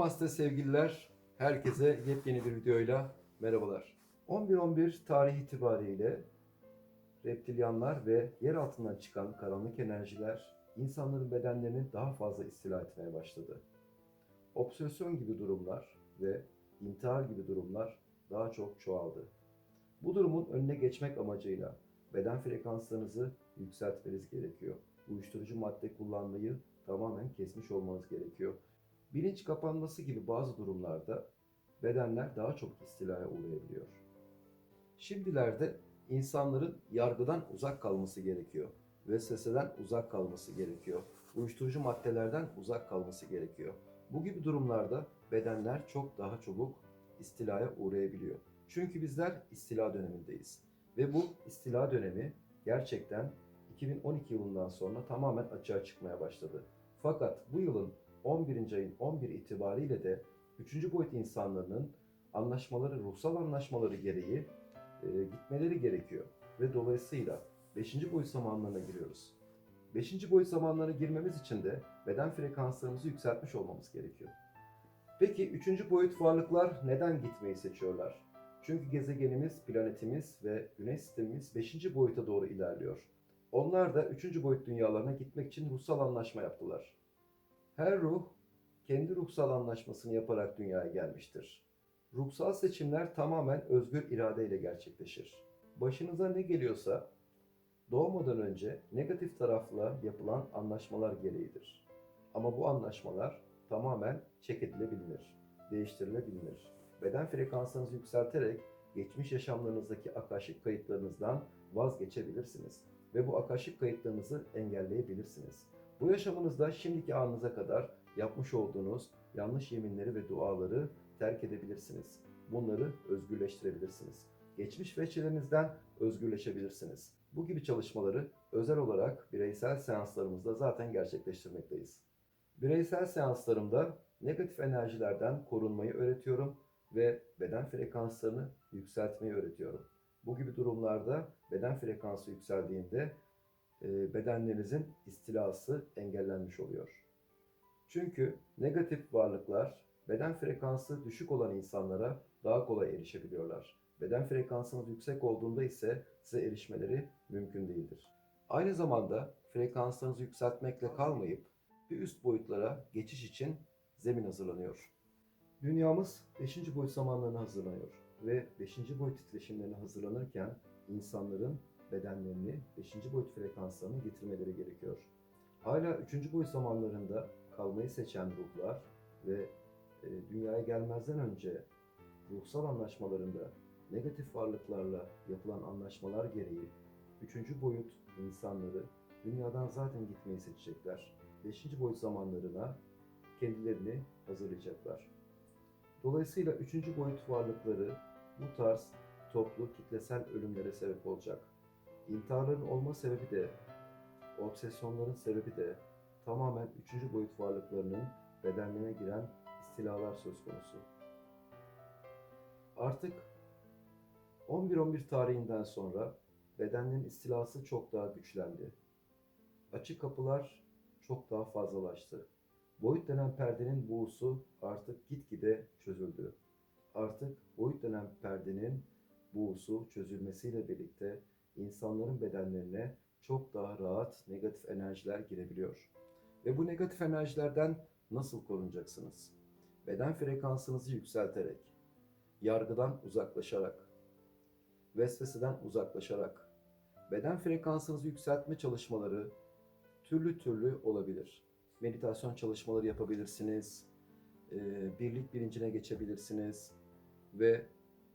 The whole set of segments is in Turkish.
Namaste sevgililer. Herkese yepyeni bir videoyla merhabalar. 11-11 tarih itibariyle reptilyanlar ve yer altından çıkan karanlık enerjiler insanların bedenlerini daha fazla istila etmeye başladı. Obsesyon gibi durumlar ve intihar gibi durumlar daha çok çoğaldı. Bu durumun önüne geçmek amacıyla beden frekanslarınızı yükseltmeniz gerekiyor. Uyuşturucu madde kullanmayı tamamen kesmiş olmanız gerekiyor. Bilinç kapanması gibi bazı durumlarda bedenler daha çok istilaya uğrayabiliyor. Şimdilerde insanların yargıdan uzak kalması gerekiyor. Vesveseden uzak kalması gerekiyor. Uyuşturucu maddelerden uzak kalması gerekiyor. Bu gibi durumlarda bedenler çok daha çabuk istilaya uğrayabiliyor. Çünkü bizler istila dönemindeyiz. Ve bu istila dönemi gerçekten 2012 yılından sonra tamamen açığa çıkmaya başladı. Fakat bu yılın 11. ayın 11 itibariyle de 3. boyut insanlarının anlaşmaları, ruhsal anlaşmaları gereği e, gitmeleri gerekiyor. Ve dolayısıyla 5. boyut zamanlarına giriyoruz. 5. boyut zamanlarına girmemiz için de beden frekanslarımızı yükseltmiş olmamız gerekiyor. Peki 3. boyut varlıklar neden gitmeyi seçiyorlar? Çünkü gezegenimiz, planetimiz ve güneş sistemimiz 5. boyuta doğru ilerliyor. Onlar da 3. boyut dünyalarına gitmek için ruhsal anlaşma yaptılar. Her ruh kendi ruhsal anlaşmasını yaparak dünyaya gelmiştir. Ruhsal seçimler tamamen özgür iradeyle gerçekleşir. Başınıza ne geliyorsa doğmadan önce negatif tarafla yapılan anlaşmalar gereğidir. Ama bu anlaşmalar tamamen çek edilebilir, değiştirilebilir. Beden frekanslarınızı yükselterek geçmiş yaşamlarınızdaki akaşik kayıtlarınızdan vazgeçebilirsiniz ve bu akaşik kayıtlarınızı engelleyebilirsiniz. Bu yaşamınızda şimdiki anınıza kadar yapmış olduğunuz yanlış yeminleri ve duaları terk edebilirsiniz. Bunları özgürleştirebilirsiniz. Geçmiş veçelerinizden özgürleşebilirsiniz. Bu gibi çalışmaları özel olarak bireysel seanslarımızda zaten gerçekleştirmekteyiz. Bireysel seanslarımda negatif enerjilerden korunmayı öğretiyorum ve beden frekanslarını yükseltmeyi öğretiyorum. Bu gibi durumlarda beden frekansı yükseldiğinde e, bedenlerinizin istilası engellenmiş oluyor. Çünkü negatif varlıklar beden frekansı düşük olan insanlara daha kolay erişebiliyorlar. Beden frekansınız yüksek olduğunda ise size erişmeleri mümkün değildir. Aynı zamanda frekanslarınızı yükseltmekle kalmayıp bir üst boyutlara geçiş için zemin hazırlanıyor. Dünyamız 5. boyut zamanlarına hazırlanıyor ve 5. boyut titreşimlerine hazırlanırken insanların bedenlerini 5. boyut frekanslarına getirmeleri gerekiyor. Hala 3. boyut zamanlarında kalmayı seçen ruhlar ve e, dünyaya gelmezden önce ruhsal anlaşmalarında negatif varlıklarla yapılan anlaşmalar gereği 3. boyut insanları dünyadan zaten gitmeyi seçecekler. 5. boyut zamanlarına kendilerini hazırlayacaklar. Dolayısıyla 3. boyut varlıkları bu tarz toplu kitlesel ölümlere sebep olacak. İntiharların olma sebebi de, obsesyonların sebebi de tamamen 3. boyut varlıklarının bedenlerine giren istilalar söz konusu. Artık 11-11 tarihinden sonra bedenlerin istilası çok daha güçlendi. Açık kapılar çok daha fazlalaştı. Boyut denen perdenin buğusu artık gitgide çözüldü. Artık boyut denen perdenin buğusu çözülmesiyle birlikte insanların bedenlerine çok daha rahat negatif enerjiler girebiliyor. Ve bu negatif enerjilerden nasıl korunacaksınız? Beden frekansınızı yükselterek, yargıdan uzaklaşarak, vesveseden uzaklaşarak, beden frekansınızı yükseltme çalışmaları türlü türlü olabilir. Meditasyon çalışmaları yapabilirsiniz, e, birlik bilincine geçebilirsiniz ve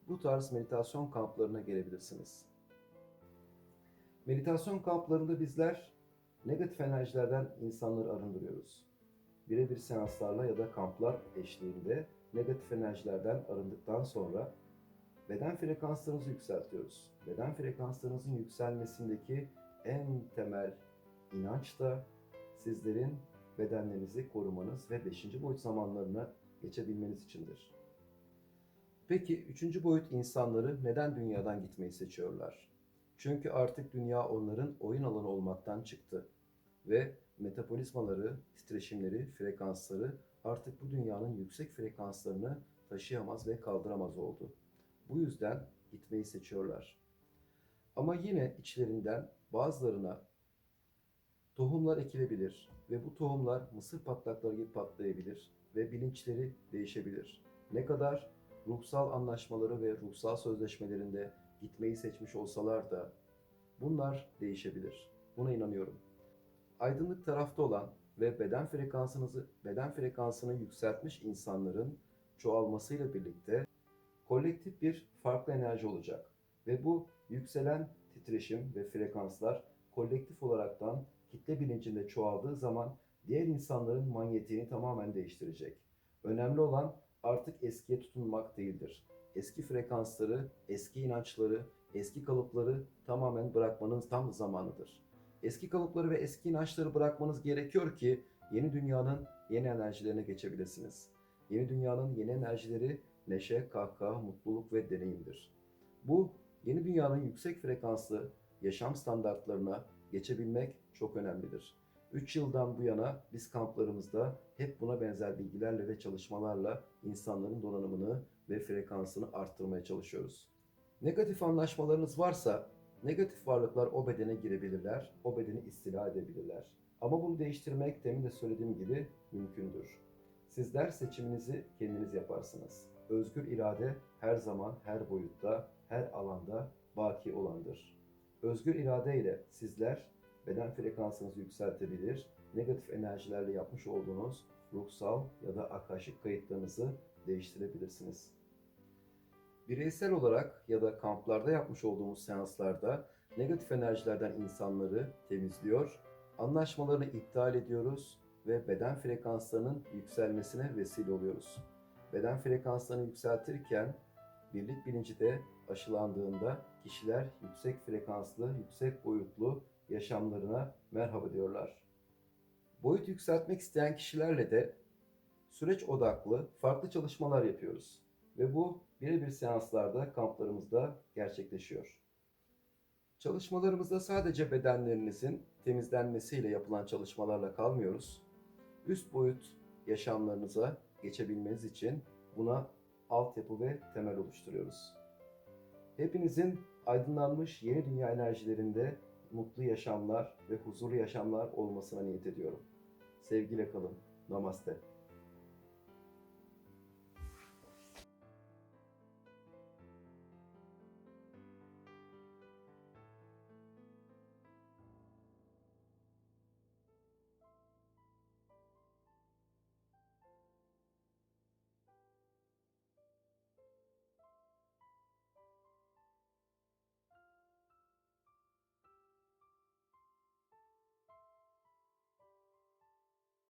bu tarz meditasyon kamplarına gelebilirsiniz. Meditasyon kamplarında bizler negatif enerjilerden insanları arındırıyoruz. Birebir seanslarla ya da kamplar eşliğinde negatif enerjilerden arındıktan sonra beden frekanslarınızı yükseltiyoruz. Beden frekanslarınızın yükselmesindeki en temel inanç da sizlerin bedenlerinizi korumanız ve 5. boyut zamanlarına geçebilmeniz içindir. Peki 3. boyut insanları neden dünyadan gitmeyi seçiyorlar? Çünkü artık dünya onların oyun alanı olmaktan çıktı ve metabolizmaları, titreşimleri, frekansları artık bu dünyanın yüksek frekanslarını taşıyamaz ve kaldıramaz oldu. Bu yüzden gitmeyi seçiyorlar. Ama yine içlerinden bazılarına tohumlar ekilebilir ve bu tohumlar mısır patlakları gibi patlayabilir ve bilinçleri değişebilir. Ne kadar ruhsal anlaşmaları ve ruhsal sözleşmelerinde gitmeyi seçmiş olsalar da bunlar değişebilir. Buna inanıyorum. Aydınlık tarafta olan ve beden frekansınızı beden frekansını yükseltmiş insanların çoğalmasıyla birlikte kolektif bir farklı enerji olacak ve bu yükselen titreşim ve frekanslar kolektif olaraktan kitle bilincinde çoğaldığı zaman diğer insanların manyetiğini tamamen değiştirecek. Önemli olan artık eskiye tutunmak değildir. Eski frekansları, eski inançları, eski kalıpları tamamen bırakmanın tam zamanıdır. Eski kalıpları ve eski inançları bırakmanız gerekiyor ki yeni dünyanın yeni enerjilerine geçebilirsiniz. Yeni dünyanın yeni enerjileri neşe, kahkaha, mutluluk ve deneyimdir. Bu yeni dünyanın yüksek frekanslı yaşam standartlarına geçebilmek çok önemlidir. 3 yıldan bu yana biz kamplarımızda hep buna benzer bilgilerle ve çalışmalarla insanların donanımını ve frekansını arttırmaya çalışıyoruz. Negatif anlaşmalarınız varsa negatif varlıklar o bedene girebilirler, o bedeni istila edebilirler. Ama bunu değiştirmek demin de söylediğim gibi mümkündür. Sizler seçiminizi kendiniz yaparsınız. Özgür irade her zaman, her boyutta, her alanda baki olandır. Özgür irade ile sizler beden frekansınızı yükseltebilir, negatif enerjilerle yapmış olduğunuz ruhsal ya da akaşik kayıtlarınızı değiştirebilirsiniz. Bireysel olarak ya da kamplarda yapmış olduğumuz seanslarda negatif enerjilerden insanları temizliyor, anlaşmalarını iptal ediyoruz ve beden frekanslarının yükselmesine vesile oluyoruz. Beden frekanslarını yükseltirken birlik bilinci de aşılandığında kişiler yüksek frekanslı, yüksek boyutlu yaşamlarına merhaba diyorlar. Boyut yükseltmek isteyen kişilerle de süreç odaklı farklı çalışmalar yapıyoruz ve bu birebir seanslarda kamplarımızda gerçekleşiyor. Çalışmalarımızda sadece bedenlerinizin temizlenmesiyle yapılan çalışmalarla kalmıyoruz. Üst boyut yaşamlarınıza geçebilmeniz için buna altyapı ve temel oluşturuyoruz. Hepinizin aydınlanmış yeni dünya enerjilerinde mutlu yaşamlar ve huzurlu yaşamlar olmasına niyet ediyorum. Sevgiyle kalın. Namaste.